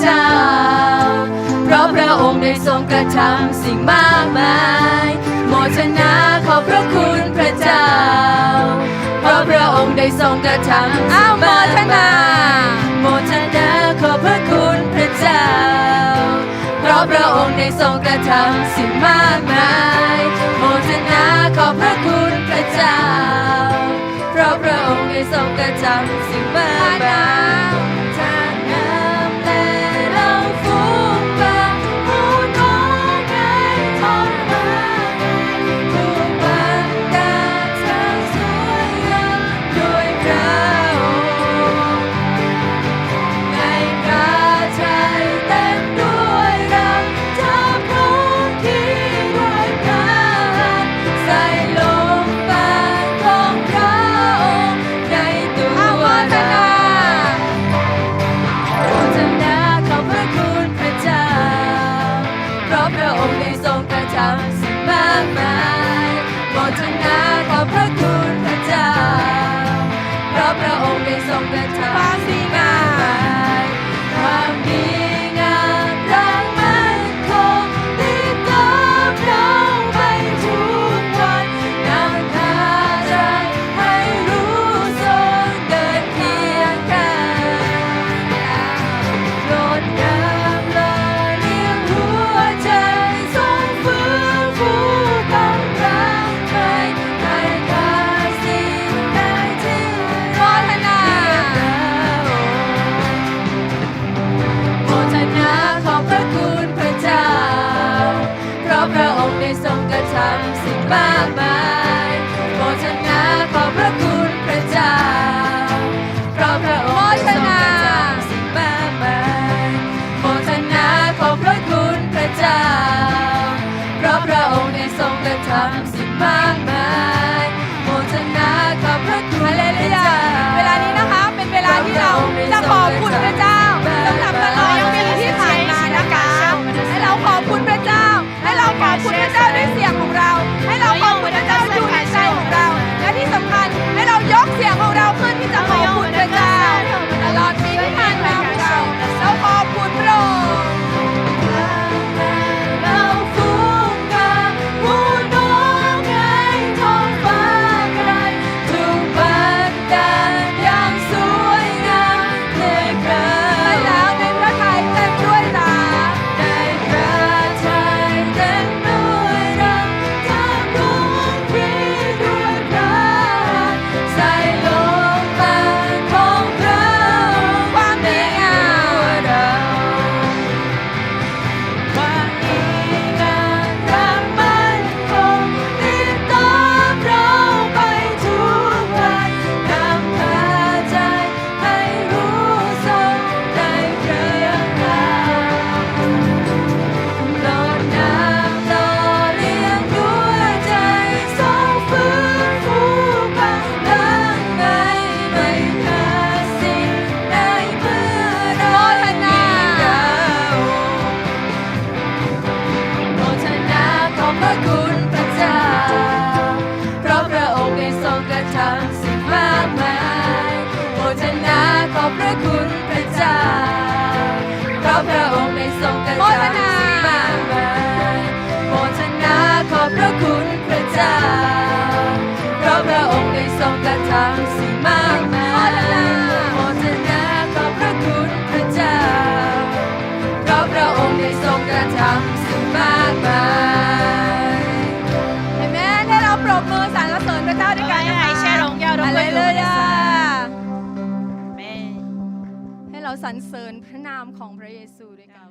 เจ้า เพราะพระองค์ได้ทรงกระทำสิ่งมากมาย โมทนาขอพระคุณพระเจ้า เพราะพระองค์ได้ทรงกระทำอ้าวโมทนาโมทนาขอพระคุณพระเจ้า เพราะพระองค์ได้ทรงกระทำสิ่งมากมาย โมทนาขอพระคุณพระเจ้า เพราะพระองค์ได้ทรงกระทำสิ่งมากมาย มากมายโปรดท่า my go. สรรเสริญพระนามของพระเยซูด้วยกัน